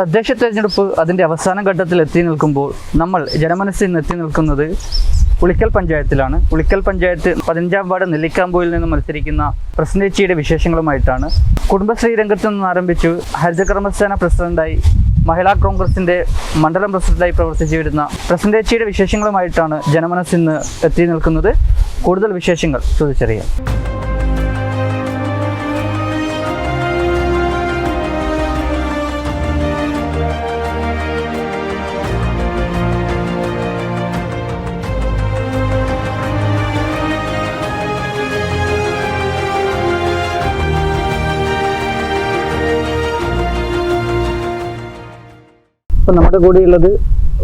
തദ്ദേശ തെരഞ്ഞെടുപ്പ് അതിന്റെ അവസാന ഘട്ടത്തിൽ എത്തി നിൽക്കുമ്പോൾ നമ്മൾ ജനമനസ്സിൽ നിന്ന് എത്തി നിൽക്കുന്നത് ഉളിക്കൽ പഞ്ചായത്തിലാണ്. ഉളിക്കൽ പഞ്ചായത്ത് പതിനഞ്ചാം വാർഡ് നെല്ലിക്കാമ്പൂയിൽ നിന്ന് മത്സരിക്കുന്ന പ്രസന്നേച്ചിയുടെ വിശേഷങ്ങളുമായിട്ടാണ്. കുടുംബശ്രീ രംഗത്ത് നിന്ന് ആരംഭിച്ചു ഹരിതകർമ്മസേന പ്രസിഡന്റായി മഹിളാ കോൺഗ്രസിന്റെ മണ്ഡലം പ്രസിഡന്റായി പ്രവർത്തിച്ചു വരുന്ന പ്രസന്നേച്ചിയുടെ വിശേഷങ്ങളുമായിട്ടാണ് ജനമനസ്സിൽ നിന്ന് എത്തി നിൽക്കുന്നത്. കൂടുതൽ വിശേഷങ്ങൾ ചോദിച്ചറിയാം. ഇപ്പം നമ്മുടെ കൂടെയുള്ളത്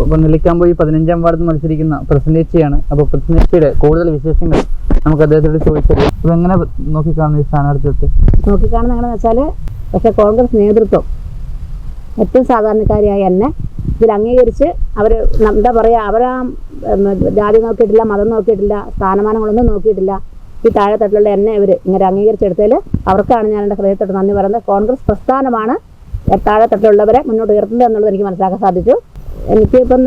ഇപ്പം നെല്ലിക്കാമ്പോയി പതിനഞ്ചാം നിന്ന് മത്സരിക്കുന്ന പ്രസന്നേച്ചിയാണ്. അപ്പോൾ പ്രസന്നേച്ചിയുടെ കൂടുതൽ വിശേഷങ്ങൾ നമുക്ക് അദ്ദേഹത്തോട് ചോദിച്ചറിയാം. അപ്പോൾ എങ്ങനെ നോക്കിക്കാണുന്നു ഈ സ്ഥാനാർത്ഥിത്വത്തെ നോക്കിക്കാണുന്ന എങ്ങനെയാണെന്ന് വെച്ചാൽ പക്ഷേ കോൺഗ്രസ് നേതൃത്വം ഏറ്റവും സാധാരണക്കാരിയായ എന്നെ ഇതിൽ അംഗീകരിച്ച് അവർ എന്താ പറയുക അവരാ ജാതി നോക്കിയിട്ടില്ല മതം നോക്കിയിട്ടില്ല സ്ഥാനമാനങ്ങളൊന്നും നോക്കിയിട്ടില്ല ഈ താഴെത്തട്ടിലുള്ള എന്നെ ഇവർ ഇങ്ങനെ അംഗീകരിച്ചെടുത്തതിൽ അവർക്കാണ് ഞാൻ എന്റെ ഹൃദയത്തോട് നന്ദി പറയുന്നത്. കോൺഗ്രസ് പ്രസ്ഥാനമാണ് താഴെത്തട്ടിലുള്ളവരെ മുന്നോട്ട് ഉയർത്തുന്നത് എന്നുള്ളത് എനിക്ക് മനസ്സിലാക്കാൻ സാധിച്ചു. എനിക്ക് ഇപ്പം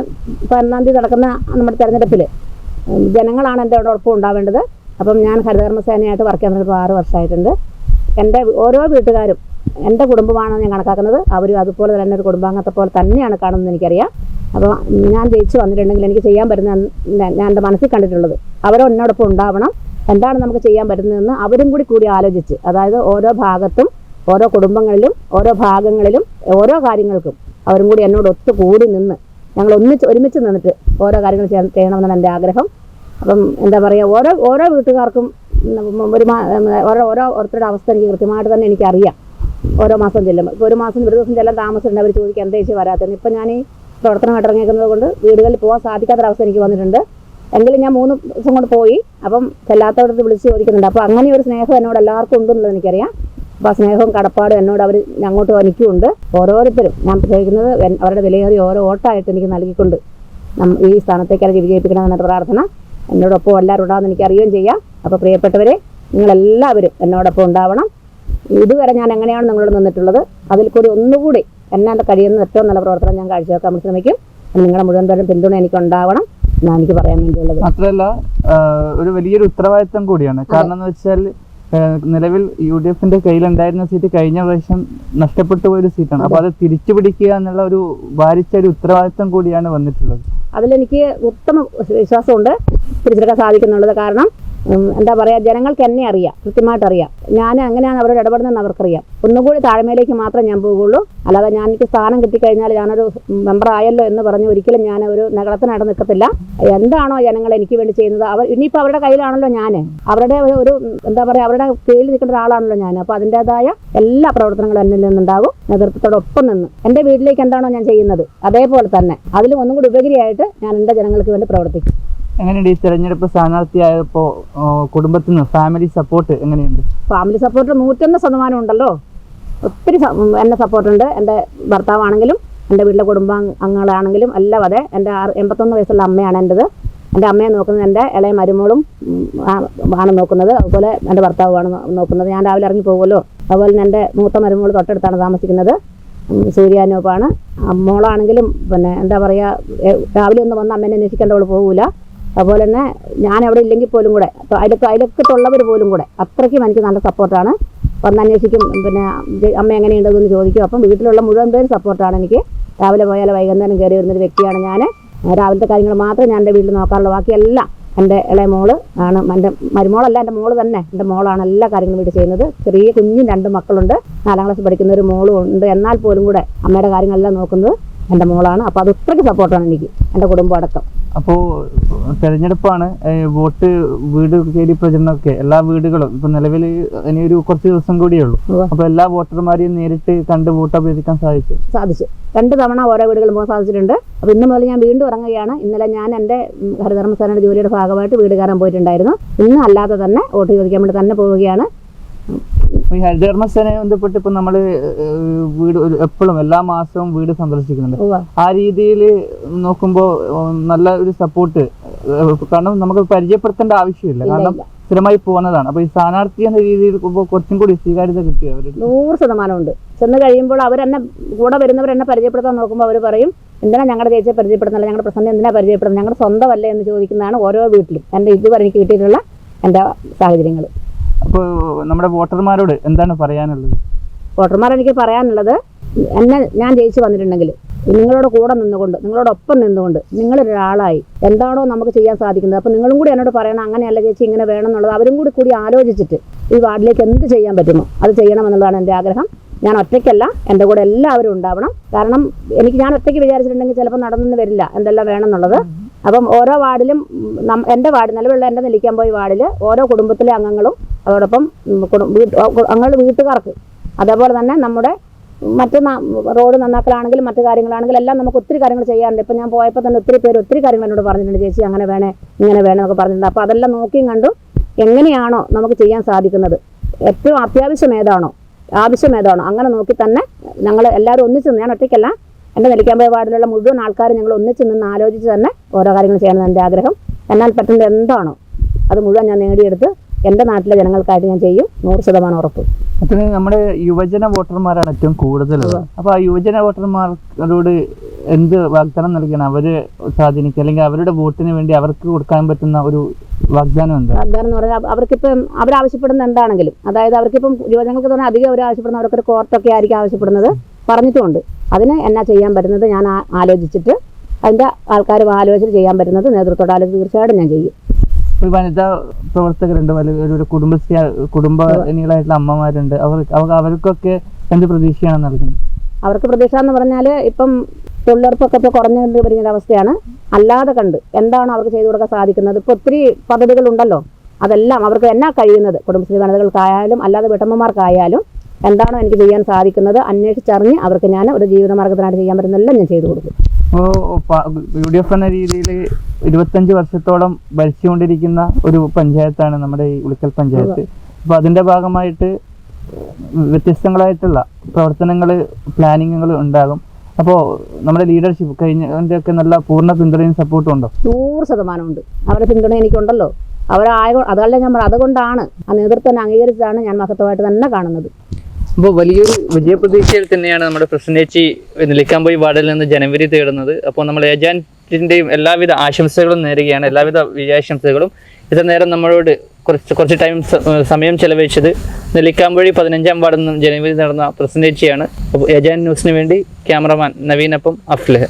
പതിനൊന്നാം തീയതി നടക്കുന്ന നമ്മുടെ തെരഞ്ഞെടുപ്പിൽ ജനങ്ങളാണ് എന്റെ ഒപ്പം ഉണ്ടാവേണ്ടത്. അപ്പം ഞാൻ ഹരിതകർമ്മസേനയായിട്ട് വർക്ക് ചെയ്യാൻ ഇപ്പോൾ ആറ് വർഷമായിട്ടുണ്ട്. എന്റെ ഓരോ വീട്ടുകാരും എന്റെ കുടുംബമാണെന്ന് ഞാൻ കണക്കാക്കുന്നത്. അവരും അതുപോലെ തന്നെ ഒരു കുടുംബാംഗത്തെ പോലെ തന്നെയാണ് കാണുന്നത് എനിക്കറിയാം. അപ്പോൾ ഞാൻ ജയിച്ചു വന്നിട്ടുണ്ടെങ്കിൽ എനിക്ക് ചെയ്യാൻ പറ്റുന്ന ഞാൻ എന്റെ മനസ്സിൽ കണ്ടിട്ടുള്ളത് അവരും എന്നോടൊപ്പം ഉണ്ടാവണം. എന്താണ് നമുക്ക് ചെയ്യാൻ പറ്റുന്നതെന്ന് അവരും കൂടി കൂടി ആലോചിച്ച് അതായത് ഓരോ ഭാഗത്തും ഓരോ കുടുംബങ്ങളിലും ഓരോ ഭാഗങ്ങളിലും ഓരോ കാര്യങ്ങൾക്കും അവരും കൂടി എന്നോട് ഒത്തു കൂടി നിന്ന് ഞങ്ങൾ ഒന്നിച്ച് ഒരുമിച്ച് നിന്നിട്ട് ഓരോ കാര്യങ്ങൾ ചെയ്യണമെന്നാണ് എന്റെ ആഗ്രഹം. അപ്പം എന്താ പറയുക ഓരോ ഓരോ വീട്ടുകാർക്കും ഒരു ഓരോ ഓരോ ഓരോരുത്തരുടെ അവസ്ഥ എനിക്ക് കൃത്യമായിട്ട് തന്നെ എനിക്കറിയാം. ഓരോ മാസം ചെല്ലുമ്പോൾ ഇപ്പോൾ ഒരു മാസം ഒരു ദിവസം ചെല്ലാൻ താമസമുണ്ട് അവർ ചോദിക്കുക എന്താ ചേച്ചി വരാത്തത് ഇപ്പം ഞാൻ ഈ പ്രവർത്തനമായിട്ട് ഇറങ്ങിയിരിക്കുന്നത് കൊണ്ട് വീടുകളിൽ പോകാൻ സാധിക്കാത്തൊരവസ്ഥ എനിക്ക് വന്നിട്ടുണ്ട്. എങ്കിലും ഞാൻ മൂന്ന് ദിവസം കൊണ്ട് പോയി. അപ്പം ചെല്ലാത്തവരുടെ വിളിച്ച് ചോദിക്കുന്നുണ്ട്. അപ്പോൾ അങ്ങനെ ഒരു സ്നേഹം എന്നോട് എല്ലാവർക്കും ഉണ്ടെന്നുള്ളത് എനിക്കറിയാം. അപ്പോൾ സ്നേഹവും കടപ്പാടും എന്നോട് അവർ അങ്ങോട്ട് എനിക്കുമുണ്ട് ഓരോരുത്തരും ഞാൻ പ്രത്യേകിക്കുന്നത് അവരുടെ വിലയേറിയ ഓരോ ഓട്ടമായിട്ട് എനിക്ക് നൽകിക്കൊണ്ട് നമ്മൾ ഈ സ്ഥാനത്തേക്ക് അവർ വിജയിപ്പിക്കണമെന്ന പ്രാർത്ഥന എന്നോടൊപ്പം എല്ലാവരും ഉണ്ടാകുമെന്ന് എനിക്ക് അറിയുകയും ചെയ്യാം. അപ്പോൾ പ്രിയപ്പെട്ടവരെ നിങ്ങളെല്ലാവരും എന്നോടൊപ്പം ഉണ്ടാവണം. ഇതുവരെ ഞാൻ എങ്ങനെയാണ് നിങ്ങളോട് നിന്നിട്ടുള്ളത്? അതിൽ കൂടി ഒന്നുകൂടി എന്നെ കഴിയുന്ന ഏറ്റവും നല്ല പ്രവർത്തനം ഞാൻ കാഴ്ചവെക്കാൻ ശ്രമിക്കും നിങ്ങളുടെ മുഴുവൻ പേരും പിന്തുണ എനിക്ക് ഉണ്ടാവണം എന്നാണ് എനിക്ക് പറയാൻ വേണ്ടിയുള്ളത്. മാത്രമല്ല ഒരു വലിയൊരു ഉത്തരവാദിത്തം കൂടിയാണ്. കാരണം എന്ന് വെച്ചാൽ നിലവിൽ യു ഡി എഫിന്റെ കയ്യിലുണ്ടായിരുന്ന സീറ്റ് കഴിഞ്ഞ പ്രാവശ്യം നഷ്ടപ്പെട്ടു പോയൊരു സീറ്റാണ്. അപ്പൊ അത് തിരിച്ചു പിടിക്കുക എന്നുള്ള ഒരു ഭാരിച്ച ഒരു ഉത്തരവാദിത്തം കൂടിയാണ് വന്നിട്ടുള്ളത്. അതിലെനിക്ക് ഉത്തമ വിശ്വാസമുണ്ട്. തിരിച്ചെടുക്കാൻ സാധിക്കുന്നുള്ളത് കാരണം എന്താ പറയുക ജനങ്ങൾക്ക് എന്നെ അറിയാം കൃത്യമായിട്ട് അറിയാം. ഞാൻ അങ്ങനെയാണ് അവരോട് ഇടപെടുന്നതെന്ന് അവർക്കറിയാം. ഒന്നുകൂടി താഴ്മയിലേക്ക് മാത്രമേ ഞാൻ പോകുള്ളൂ അല്ലാതെ ഞാൻ എനിക്ക് സ്ഥാനം കിട്ടിക്കഴിഞ്ഞാൽ ഞാനൊരു മെമ്പർ ആയല്ലോ എന്ന് പറഞ്ഞ് ഒരിക്കലും ഞാൻ ഒരു നഗരത്തിനായിട്ട് നിൽക്കത്തില്ല. എന്താണോ ജനങ്ങൾ എനിക്ക് വേണ്ടി ചെയ്യുന്നത്? അവർ ഇനിയിപ്പോൾ അവരുടെ കയ്യിലാണല്ലോ ഞാൻ. അവരുടെ ഒരു- എന്താ പറയുക അവരുടെ കീഴിൽ നിൽക്കുന്ന ഒരാളാണല്ലോ ഞാൻ. അപ്പോൾ അതിന്റെതായ എല്ലാ പ്രവർത്തനങ്ങളും എന്നിൽ നിന്നുണ്ടാവും. നേതൃത്വത്തോടൊപ്പം നിന്ന്. എന്റെ വീട്ടിലേക്ക് എന്താണോ ഞാൻ ചെയ്യുന്നത്? അതേപോലെ തന്നെ. അതിലും ഒന്നും കൂടി ഉപകരിയായിട്ട് ഞാൻ എന്റെ ജനങ്ങൾക്ക് വേണ്ടി പ്രവർത്തിക്കും. എങ്ങനെയുണ്ട് ഈ തെരഞ്ഞെടുപ്പ് സ്ഥാനാർത്ഥിയായപ്പോ കുടുംബത്തിൽ നിന്ന് ഫാമിലി സപ്പോർട്ട് എങ്ങനെയുണ്ട്? ഫാമിലി സപ്പോർട്ട് നൂറ്റൊന്ന് ശതമാനം ഉണ്ടല്ലോ. ഒത്തിരി എന്നെ സപ്പോർട്ട് എന്നെ സപ്പോർട്ടുണ്ട് എന്റെ ഭർത്താവാണെങ്കിലും എന്റെ വീട്ടിലെ കുടുംബാംഗങ്ങളാണെങ്കിലും എല്ലാം അതെ. എന്റെ എൺപത്തൊന്ന് വയസ്സുള്ള അമ്മയാണ് എന്റെത് എന്റെ അമ്മയെ നോക്കുന്നത് എന്റെ ഇളയ മരുമോളും ആണ് നോക്കുന്നത്. അതുപോലെ എന്റെ ഭർത്താവുമാണ് നോക്കുന്നത്. ഞാൻ രാവിലെ ഇറങ്ങി പോകുമല്ലോ. അതുപോലെ തന്നെ എന്റെ മൂത്ത മരുമോൾ തൊട്ടടുത്താണ് താമസിക്കുന്നത്. സൂര്യാനോപ്പാണ് അമ്മോളാണെങ്കിലും പിന്നെ എന്താ പറയുക രാവിലെ ഒന്ന് വന്ന് അമ്മേനെ അന്വേഷിക്കേണ്ടവൾ പോകൂല അതുപോലെ തന്നെ ഞാൻ അവിടെ ഇല്ലെങ്കിൽ പോലും കൂടെ. അതിലൊക്കെ അതിലൊക്കെത്തുള്ളവർ പോലും കൂടെ. അത്രയ്ക്കും എനിക്ക് നല്ല സപ്പോർട്ടാണ്. വന്നന്വേഷിക്കും പിന്നെ അമ്മ എങ്ങനെയുണ്ടെന്ന് ചോദിക്കും. അപ്പം വീട്ടിലുള്ള മുഴുവൻ പേരും സപ്പോർട്ടാണ് എനിക്ക്. രാവിലെ പോയാൽ വൈകുന്നേരം കയറി വരുന്നൊരു വ്യക്തിയാണ് ഞാൻ രാവിലത്തെ കാര്യങ്ങൾ മാത്രം ഞാൻ എന്റെ വീട്ടിൽ നോക്കാറുള്ളൂ. ബാക്കിയെല്ലാം എന്റെ ഇളയ മോൾ ആണ്. എന്റെ മരുമോളല്ല എന്റെ മോൾ തന്നെ. എന്റെ മോളാണ് എല്ലാ കാര്യങ്ങളും വീട്ടിൽ ചെയ്യുന്നത്. ചെറിയ കുഞ്ഞും രണ്ട് മക്കളുണ്ട്. നാലാം ക്ലാസ് പഠിക്കുന്ന ഒരു മോളും ഉണ്ട്. എന്നാൽ പോലും കൂടെ അമ്മയുടെ കാര്യങ്ങളെല്ലാം നോക്കുന്നത് എന്റെ മോളാണ്. അപ്പോൾ അത് ഒത്രയ്ക്ക് സപ്പോർട്ടാണ് എനിക്ക്. എന്റെ കുടുംബം അടക്കം. അപ്പോൾ തെരഞ്ഞെടുപ്പാണ് വോട്ട് വീട് കയറി പ്രചരണമൊക്കെ എല്ലാ വീടുകളും. ഇപ്പൊ നിലവിൽ ഇനി ഒരു കുറച്ച് ദിവസം കൂടിയേ ഉള്ളൂ അപ്പോൾ അപ്പൊ എല്ലാ വോട്ടർമാരെയും നേരിട്ട് കണ്ട് വോട്ട് അഭ്യർത്ഥിക്കാൻ സാധിച്ചു സാധിച്ചു. രണ്ട് തവണ ഓരോ വീടുകളിൽ പോകാൻ സാധിച്ചിട്ടുണ്ട്. അപ്പോൾ ഇന്ന് മുതൽ ഞാൻ വീണ്ടും ഇറങ്ങുകയാണ്. ഇന്നലെ ഞാൻ എന്റെ ഹരിധർമ്മസേനയുടെ ജോലിയുടെ ഭാഗമായിട്ട് വീട് കയറാൻ പോയിട്ടുണ്ടായിരുന്നു. ഇന്ന് അല്ലാതെ തന്നെ വോട്ട് ചോദിക്കാൻ വേണ്ടി തന്നെ പോവുകയാണ്. ഈ ഹരിതകർമ്മസേനയെ ബന്ധപ്പെട്ട് ഇപ്പൊ നമ്മൾ വീട് എപ്പോഴും എല്ലാ മാസവും വീട് സന്ദർശിക്കുന്നുണ്ട്. ആ രീതിയിൽ നോക്കുമ്പോൾ നല്ല ഒരു സപ്പോർട്ട് കാരണം നമുക്ക് പരിചയപ്പെടുത്തേണ്ട ആവശ്യമില്ല. കാരണം. സ്ഥിരമായി പോകുന്നതാണ്. അപ്പൊ ഈ സ്ഥാനാർത്ഥി എന്ന രീതിയിൽ കുറച്ചും കൂടി സ്വീകാര്യത കിട്ടിയോ അവർ നൂറ് ശതമാനമുണ്ട്. ചെന്ന് കഴിയുമ്പോൾ അവരെന്നെ കൂടെ വരുന്നവർ എന്നെ പരിചയപ്പെടുത്താൻ നോക്കുമ്പോൾ അവർ പറയും എന്തിനാ ഞങ്ങളുടെ ചേച്ചിയെ പരിചയപ്പെടുന്നില്ല ഞങ്ങളുടെ പ്രസന്നം എന്തിനാ പരിചയപ്പെടുന്നത് ഞങ്ങളുടെ സ്വന്തമല്ലേ എന്ന് ചോദിക്കുന്നതാണ് ഓരോ വീട്ടിലും. എന്റെ ഇതുവരെ എനിക്ക് കിട്ടിയിട്ടുള്ള എന്റെ സാഹചര്യങ്ങൾ അപ്പോൾ നമ്മുടെ വോട്ടർമാരോട് എന്താണ് പറയാനുള്ളത്? വോട്ടർമാർ എനിക്ക് പറയാനുള്ളത് എന്നെ ഞാൻ ജയിച്ചു വന്നിട്ടുണ്ടെങ്കിൽ നിങ്ങളോട് കൂടെ നിന്നുകൊണ്ട് നിങ്ങളോടൊപ്പം നിന്നുകൊണ്ട് നിങ്ങളൊരാളായി എന്താണോ നമുക്ക് ചെയ്യാൻ സാധിക്കുന്നത്. അപ്പം നിങ്ങളും കൂടി എന്നോട് പറയണം അങ്ങനെയല്ല ചേച്ചി ഇങ്ങനെ വേണം എന്നുള്ളത് അവരും കൂടി കൂടി ആലോചിച്ചിട്ട് ഈ വാർഡിലേക്ക് എന്ത് ചെയ്യാൻ പറ്റുമോ അത് ചെയ്യണമെന്നുള്ളതാണ് എന്റെ ആഗ്രഹം. ഞാൻ ഒറ്റയ്ക്കല്ല എന്റെ കൂടെ എല്ലാവരും ഉണ്ടാവണം. കാരണം എനിക്ക് ഞാൻ ഒറ്റയ്ക്ക് വിചാരിച്ചിട്ടുണ്ടെങ്കിൽ ചിലപ്പോൾ നടന്നു വരില്ല എന്തെല്ലാം വേണമെന്നുള്ളത്. അപ്പം ഓരോ വാർഡിലും എന്റെ വാർഡ് നിലവിലുള്ള എന്റെ നിൽക്കാൻ പോയി വാർഡിൽ ഓരോ കുടുംബത്തിലെ അംഗങ്ങളും അതോടൊപ്പം അങ്ങനെ വീട്ടുകാർക്ക്. അതേപോലെ തന്നെ നമ്മുടെ മറ്റ് റോഡ് നന്നാക്കലാണെങ്കിലും മറ്റു കാര്യങ്ങളാണെങ്കിലും എല്ലാം നമുക്ക് ഒത്തിരി കാര്യങ്ങൾ ചെയ്യാറുണ്ട്. ഇപ്പം ഞാൻ പോയപ്പോൾ തന്നെ ഒത്തിരി പേര് ഒത്തിരി കാര്യങ്ങൾ എന്നോട് പറഞ്ഞിട്ടുണ്ട്. ചേച്ചി അങ്ങനെ വേണേ ഇങ്ങനെ വേണേ എന്നൊക്കെ പറഞ്ഞിട്ടുണ്ട്. അപ്പോൾ അതെല്ലാം നോക്കിയും കണ്ടു എങ്ങനെയാണോ നമുക്ക് ചെയ്യാൻ സാധിക്കുന്നത്. ഏറ്റവും അത്യാവശ്യം ഏതാണോ ആവശ്യം ഏതാണോ അങ്ങനെ നോക്കി തന്നെ ഞങ്ങൾ എല്ലാവരും ഒന്നിച്ച് ഞാൻ ഒറ്റയ്ക്കല്ല എന്റെ നെല്ലിക്കാമ്പയ വാർഡിലുള്ള മുഴുവൻ ആൾക്കാരും ഞങ്ങൾ ഒന്നിച്ച് നിന്ന് ആലോചിച്ച് തന്നെ ഓരോ കാര്യങ്ങൾ ചെയ്യണമെന്ന് എന്റെ ആഗ്രഹം. എന്നാൽ പറ്റുന്നത് എന്താണോ അത് മുഴുവൻ ഞാൻ നേടിയെടുത്ത് എന്റെ നാട്ടിലെ ജനങ്ങൾക്കായിട്ട് ഞാൻ ചെയ്യും. നൂറ് ശതമാനം ഉറപ്പ്. നമ്മുടെ യുവജന വോട്ടർമാരാണ് ഏറ്റവും കൂടുതൽ അപ്പോൾ ആ യുവജന വോട്ടർമാരോട് എന്ത് വാഗ്ദാനം നൽകണം? അവർ സ്വാധീനിക്കുക അല്ലെങ്കിൽ അവരുടെ വോട്ടിന് വേണ്ടി അവർക്ക് കൊടുക്കാൻ പറ്റുന്ന ഒരു വാഗ്ദാനം എന്താ? വാഗ്ദാനം എന്ന് പറഞ്ഞാൽ അവർക്കിപ്പം അവരാവശ്യപ്പെടുന്ന എന്താണെങ്കിലും അതായത് അവർക്കിപ്പം യുവജനങ്ങൾക്ക് തന്നെ അധികം അവർ ആവശ്യപ്പെടുന്ന അവർക്കൊരു കോർട്ടൊക്കെ ആയിരിക്കും ആവശ്യപ്പെടുന്നത് പറഞ്ഞിട്ടുണ്ട്. അതിന് എന്നാ ചെയ്യാൻ പറ്റുന്നത്? ഞാൻ ആലോചിച്ചിട്ട് അതിന്റെ ആൾക്കാർ ആലോചന ചെയ്യാൻ പറ്റുന്നത് നേതൃത്വത്തോടെ ആലോചിച്ച് തീർച്ചയായിട്ടും ഞാൻ ചെയ്യും. ഒരു വനിതാ പ്രവർത്തകരുണ്ട്. ഒരു- കുടുംബ കുടുംബശ്രീ കുടുംബനികളായിട്ടുള്ള അമ്മമാരുണ്ട്. അവർ അവർ- അവർക്കൊക്കെ എന്ത് പ്രതീക്ഷയാണ് നൽകുന്നത്? അവർക്ക് പ്രതീക്ഷ എന്ന് പറഞ്ഞാൽ ഇപ്പം തൊഴിലുറപ്പൊക്കെ ഇപ്പോൾ കുറഞ്ഞു വരുന്ന അവസ്ഥയാണ് അല്ലാതെ കണ്ട് എന്താണ് അവർക്ക് ചെയ്തു കൊടുക്കാൻ സാധിക്കുന്നത്. ഇപ്പോൾ ഒത്തിരി പദ്ധതികളുണ്ടല്ലോ. അതെല്ലാം അവർക്ക് എന്നാ കഴിയുന്നത്. കുടുംബശ്രീ വനിതകൾക്കായാലും അല്ലാതെ വീട്ടമ്മമാർക്കായാലും എന്താണോ എനിക്ക് ചെയ്യാൻ സാധിക്കുന്നത്. അന്വേഷിച്ചറിഞ്ഞ് അവർക്ക് ഞാൻ ഒരു ജീവിതമാർഗത്തിനായിട്ട് ചെയ്യാൻ പറ്റുന്നതെല്ലാം ഞാൻ ചെയ്തു കൊടുക്കും. അപ്പോൾ യു ഡി എഫ് എന്ന രീതിയിൽ ഇരുപത്തഞ്ച് വർഷത്തോളം ഭരിച്ചുകൊണ്ടിരിക്കുന്ന ഒരു പഞ്ചായത്താണ് നമ്മുടെ ഈ ഉളിക്കൽ പഞ്ചായത്ത്. അപ്പോൾ അതിന്റെ ഭാഗമായിട്ട് വ്യത്യസ്തങ്ങളായിട്ടുള്ള പ്രവർത്തനങ്ങൾ പ്ലാനിങ്ങുകൾ ഉണ്ടാകും. അപ്പോ നമ്മുടെ ലീഡർഷിപ്പ് കഴിഞ്ഞതിന്റെയൊക്കെ നല്ല പൂർണ പിന്തുണയും സപ്പോർട്ടും ഉണ്ടോ? നൂറ് ശതമാനം ഉണ്ട്. അവരെ പിന്തുണ എനിക്കുണ്ടല്ലോ. അവരായ അതല്ല ഞാൻ അതുകൊണ്ടാണ് ആ നേതൃത്വം അംഗീകരിച്ചതാണ് ഞാൻ മഹത്വമായിട്ട് തന്നെ കാണുന്നത്. അപ്പോൾ വലിയൊരു വിജയപ്രതീക്ഷയിൽ തന്നെയാണ് നമ്മുടെ പ്രസന്നേച്ചി നിലയ്ക്കാമ്പോയി വാർഡിൽ നിന്ന് ജനുവരി തേടുന്നത്. അപ്പോൾ നമ്മൾ ഏജന്റിന്റെയും എല്ലാവിധ ആശംസകളും നേരുകയാണ്. എല്ലാവിധ വിജയാശംസകളും. ഇത്ര നേരം നമ്മളോട് കുറച്ച് കുറച്ച് ടൈം സമയം ചെലവഴിച്ചത് നെല്ലിക്കാമ്പഴി പതിനഞ്ചാം വാർഡിൽ നിന്നും ജനുവരി നടന്ന പ്രസന്നേച്ചിയാണ് അപ്പോൾ ഏജാൻ ന്യൂസിന് വേണ്ടി ക്യാമറമാൻ നവീനപ്പം അഫ്ലഹ്.